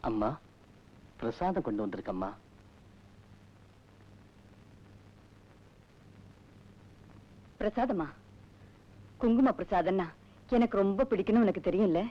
அம்மா பிரசாதம் கொண்டு வந்திருக்கம்மா. பிரசாதமா? குங்கும பிரசாதம்னா எனக்கு ரொம்ப பிடிக்கும்னு உனக்கு தெரியும்ல?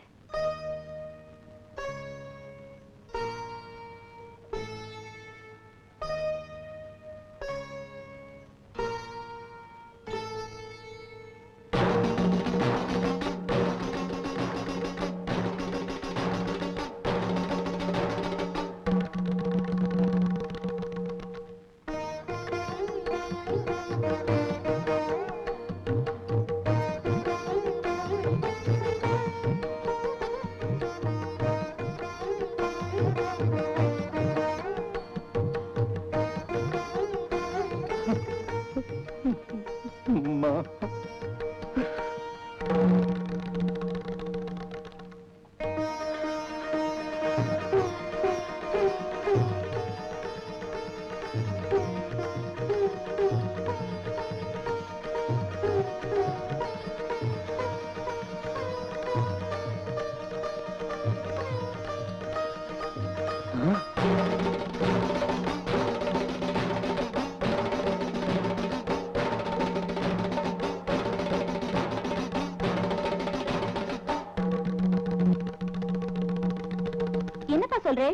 சொல்றே?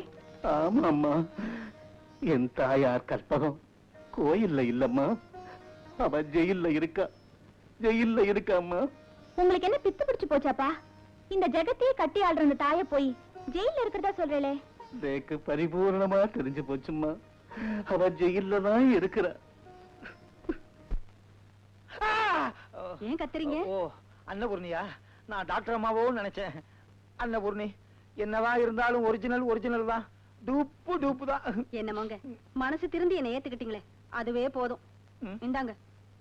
ஆமாம்மா. என் தாயார் கற்பகம். கோயில்ல இல்லம்மா. அவ ஜெயில்ல இருக்கா. ஜெயில்ல இருக்காம்மா. உங்களுக்கு என்ன பித்து பிடிச்சு போச்சாப்பா? இந்த ஜெகத்தையே கட்டி ஆடுற அந்த தாய போய் ஜெயில இருக்கிறதா சொல்றேளே? எனக்கு பரிபூர்ணமா தெரிஞ்சு போச்சும்மா. அவ ஜெயில்ல தான் இருக்கிறா. ஏன் கத்துறீங்க? ஓ அன்னபூர்ணியா? நான் டாக்டர் அம்மாவோன்னு நினைச்சேன். அன்னபூர்ணி என்னவா இருந்தாலும் ஒரிஜினல் ஒரிஜினல் தான். டூப்பு டூப்பு தான். என்னமோங்க மனசு திருந்தி என்னை ஏத்துக்கிட்டீங்களே. அதுவே போதும். இந்தாங்க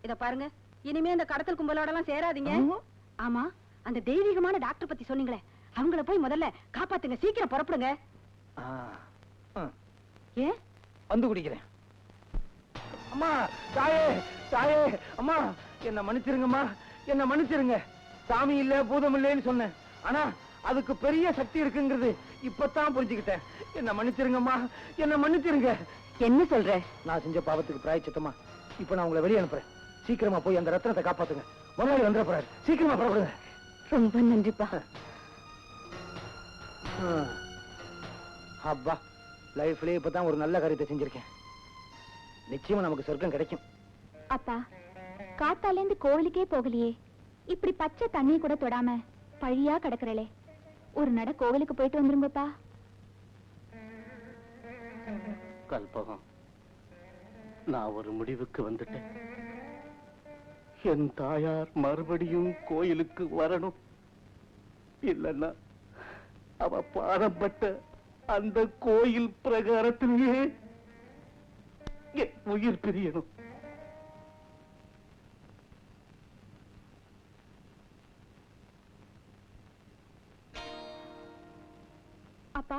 இத பாருங்க. இனிமே இந்த கடத்தல் கும்பலோட எல்லாம் சேராதீங்க. ஆமா. அந்த தெய்வீகமான டாக்டர் பத்தி சொன்னீங்களே. அவங்கள போய் முதல்ல காப்பாத்துங்க சீக்கிரம் புறப்படுங்க. ஏன் வந்து குடிக்கிறேன். அம்மா தாயே தாயே அம்மா என்ன மன்னிச்சிருங்கம்மா. என்ன மன்னிச்சிருங்க. சாமி இல்ல பூதம் இல்லைன்னு சொன்னேன். ஆனா அதுக்கு பெரிய சக்தி இருக்குங்கிறது இப்பதான் புரிஞ்சுக்கிட்டேன். என்ன மன்னிச்சிருங்கம்மா என்ன மன்னிச்சிருங்க. என்ன சொல்ற? நான் செஞ்ச பாவத்துக்கு பிராயச்சித்தமா இப்ப நான் உங்களை வெளியே அனுப்புறேன். சீக்கிரமா போய் அந்த ரத்னத்தை காப்பாத்துங்க. முதலாளி வந்துட போறாரு. சீக்கிரமா புறப்படுங்க. ரொம்ப நன்றிப்பா. அப்பா லைஃப்லயே இப்பதான் ஒரு நல்ல காரியத்தை செஞ்சிருக்கேன். நிச்சயமா நமக்கு சொர்க்கம் கிடைக்கும். அப்பா காத்தால இருந்து கோவிலுக்கே போகலையே. இப்படி பச்சை தண்ணி கூட தொடாம பழியா கிடக்குறளே. ஒரு நட கோவிலுக்கு போயிட்டு வந்துருங்கப்பா. கல்பகம் நான் ஒரு முடிவுக்கு வந்துட்டேன். என் தாயார் மறுபடியும் கோயிலுக்கு வரணும். இல்லைன்னா அவ பாடப்பட்ட அந்த கோயில் பிரகாரத்திலேயே உயிர் பிரியணும். அப்பா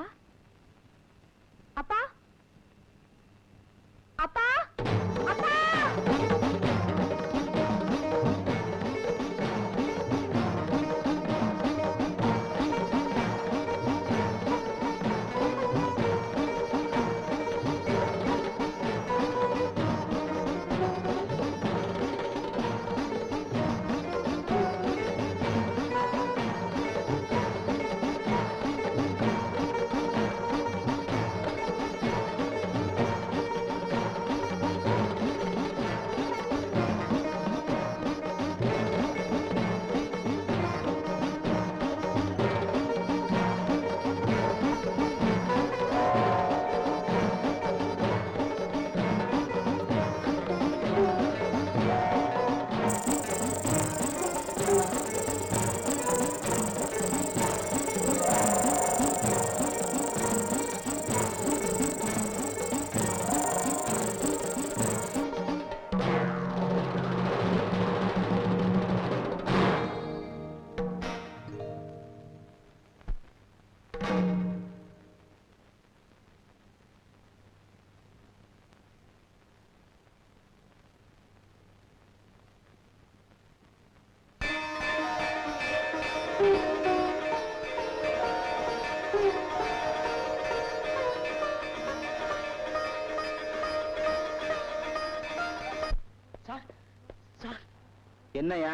என்னையா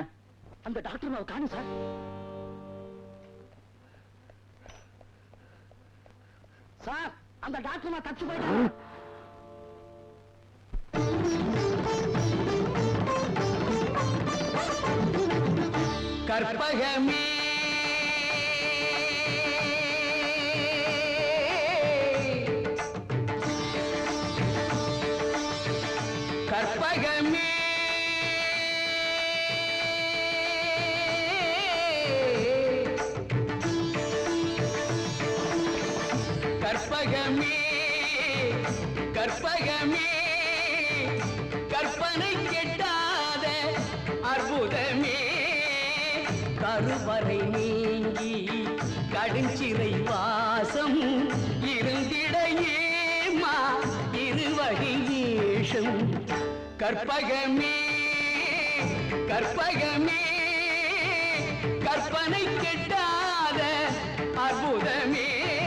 அந்த டாக்டர் நான் காணும் சார். சார் அந்த டாக்டர் நான் தச்சு போயிட்டாங்க. கற்பகமே கற்பகமே வரை நீங்கி கடுஞ்சிறை வாசம் இருந்திடையேமா ஏமா இருவகை வேஷம். கற்பகமே கற்பகமே. கற்பனை கெட்டாத அற்புதமே.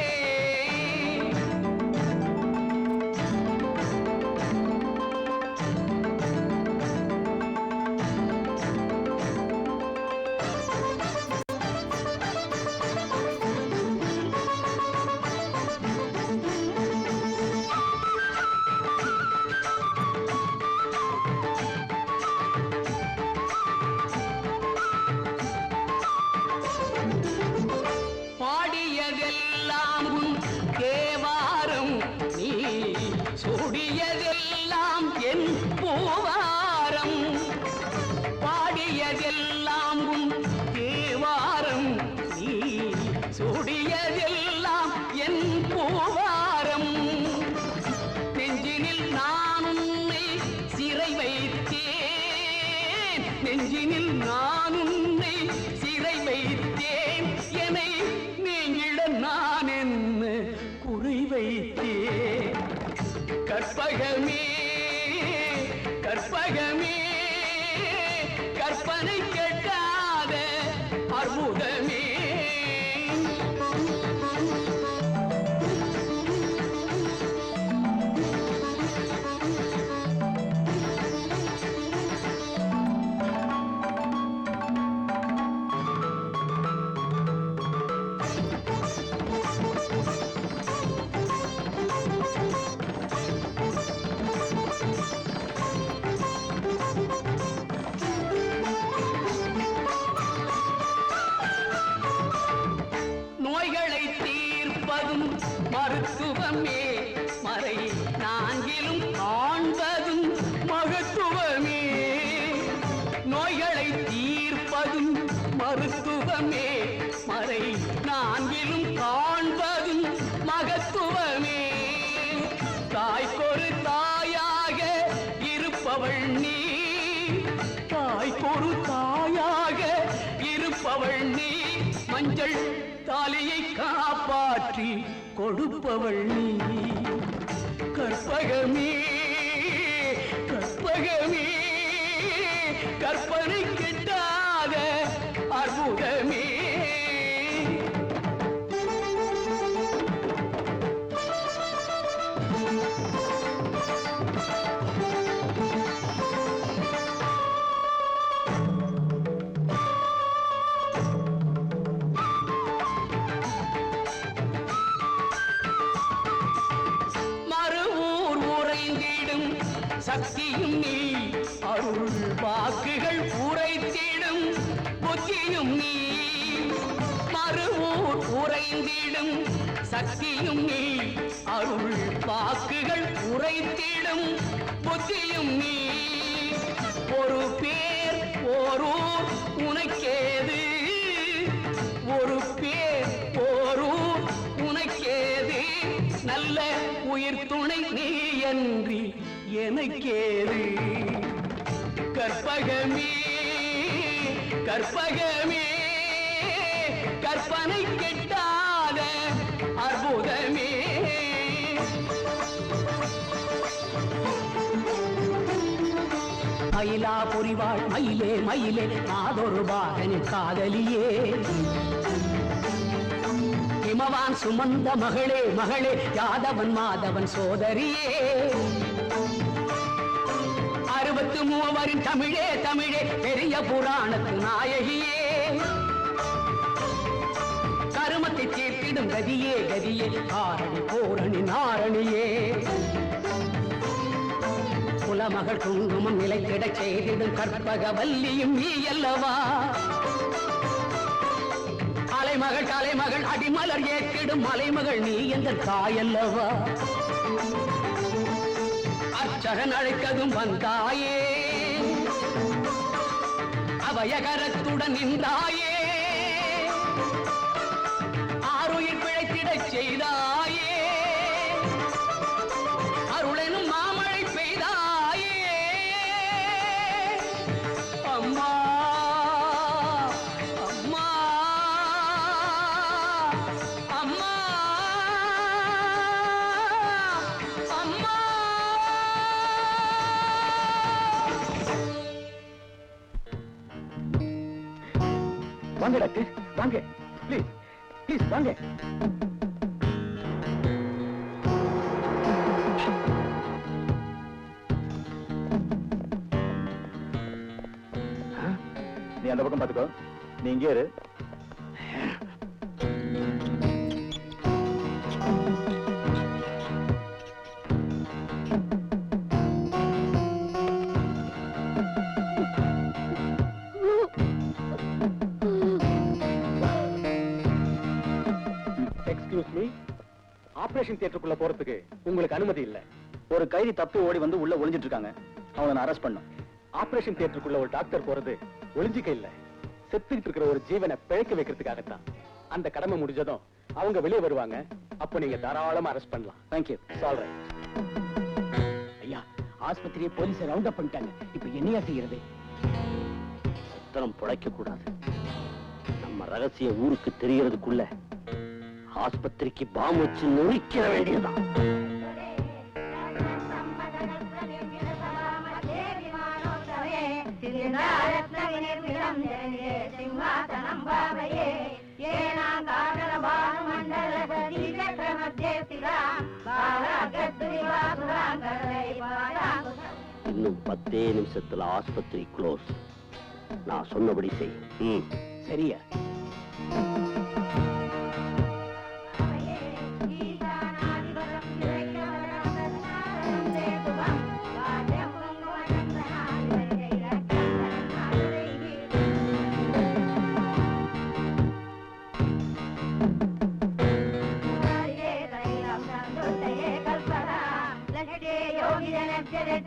கற்பகமே கற்பனை கெட்டாத அற்புதமே. மஞ்சள் தாலியை காப்பாற்றி கொடுப்பவள் நீ. கற்பகமே கற்பகமே கற்பனை கிட்டாத அற்புதமே. உறைந்திடும் சக்தியும் நீ. அருள் வாக்குகள் உரைத்திடும் புத்தியும் நீ. மறுவூர் உரைந்திடும் சக்தியும் நீ. அருள் வாக்குகள் உரைத்திடும் புத்தியும் நீ. ஒரு பேர் ஓரூர் உனக்கேது. ஒரு பேர் ஓரூர் உனக்கேது. நல்ல உயிர் துணை நீ என்று எனக்கேறு கற்பகமே கற்பகமே கற்பனை கெட்டாத அற்புதமே. மயிலா பொறிவாள் மயிலே மயிலே மாதொரு பாகனின் காதலியே. இமவான் சுமந்த மகளே மகளே யாதவன் மாதவன் சோதரியே. அறுபத்து மூவரின் தமிழே தமிழே பெரிய புராணத்து நாயகியே. கருமத்தை தீர்த்திடும் கதியே கதியே ஆரணி போரணி நாரணியே. குலமகள் குங்குமம் நிலை கிடச் செய்திடும் கற்பக வல்லியும் நீ அல்லவா அலைமகள் கலைமகள் அடிமலர் ஏற்றிடும் மலைமகள் நீ எந்த தாயல்லவா அர்ச்சகன் அழைக்கதும் வந்தாயே. அவயகரத்துடன் நின்றாயே. வாங்க டாக்டர். வாங்க. ப்ளீஸ். ப்ளீஸ் வாங்க. நீ அந்த பக்கம் பாத்துக்கோ நீ இங்கே இரு. ஆபரேஷன் தியேட்டருக்குள்ள போறதுக்கு உங்களுக்கு அனுமதி இல்ல. ஒரு கைதி தப்பி ஓடி வந்து உள்ள ஒளிஞ்சிட்டு இருக்காங்க. அவனை அரெஸ்ட் பண்ணும் ஆபரேஷன் தியேட்டருக்குள்ள ஒரு டாக்டர் போறது ஒளிஞ்சிக்க இல்ல. செத்துக்கிட்டு இருக்கிற ஒரு ஜீவனை பிழைக்க வைக்கிறதுக்காகத்தான். அந்த கடமை முடிஞ்சதும் அவங்க வெளியே வருவாங்க. அப்போ நீங்க தாராளமா அரெஸ்ட் பண்ணலாம். தேங்க்யூ சால்ரை ஐயா ஆஸ்பத்திரியை போலீஸ் ரவுண்ட் அப் பண்ணிட்டாங்க. இப்ப என்னையா செய்யறது? உத்தரம் புழைக்க கூடாது. நம்ம ரகசியம் ஊருக்கு தெரியறதுக்குள்ள ஆஸ்பத்திரிக்கு பாம் வச்சு நொறுக்கிற வேண்டியதான் இன்னும் பத்தே நிமிஷத்துல ஆஸ்பத்திரி க்ளோஸ். நான் சொன்னபடி செய்.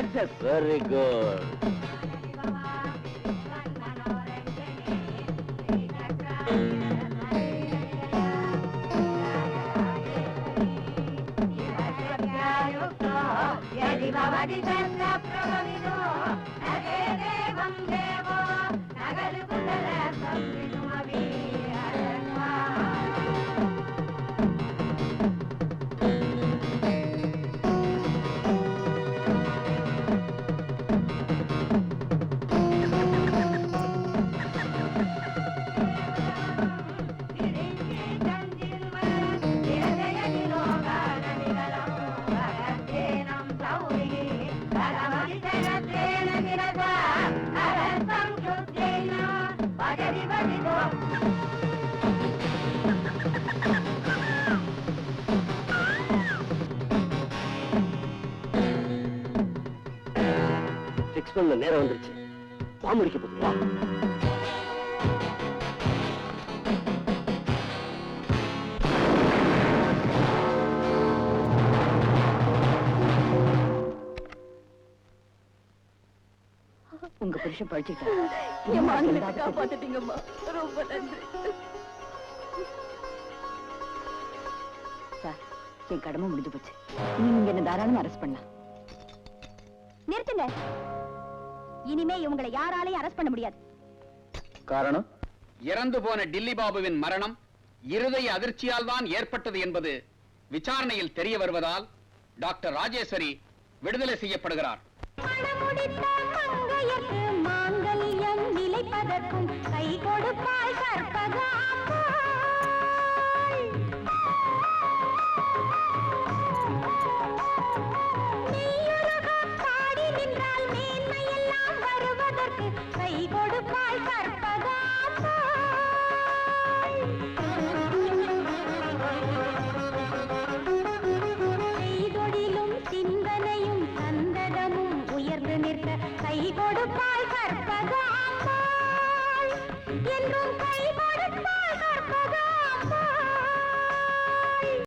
சக்சஸ் வெரி குட் ஃபிக்ஸ் பண்ண நேரம் வந்துருச்சு. பாம்பு அடிக்க போகுது வா. உங்க புருஷன் காப்பாத்திட்டீங்கம்மா. ரொம்ப நன்றி. என் கடமை முடிஞ்சு போச்சு. நீங்க என்ன தாராளமா அரெஸ்ட் பண்ணலாம். நிறுத்துங்க. இனிமே இவங்களை யாராலையும் அரெஸ்ட் பண்ண முடியாது. காரணம்? இறந்து போன டில்லி பாபுவின் மரணம் இருதய அதிர்ச்சியால் தான் ஏற்பட்டது என்பது விசாரணையில் தெரிய வருவதால் டாக்டர் ராஜேஸ்வரி விடுதலை செய்யப்படுகிறார். கை கொடுப்பாய் கற்பகாம்பாள்.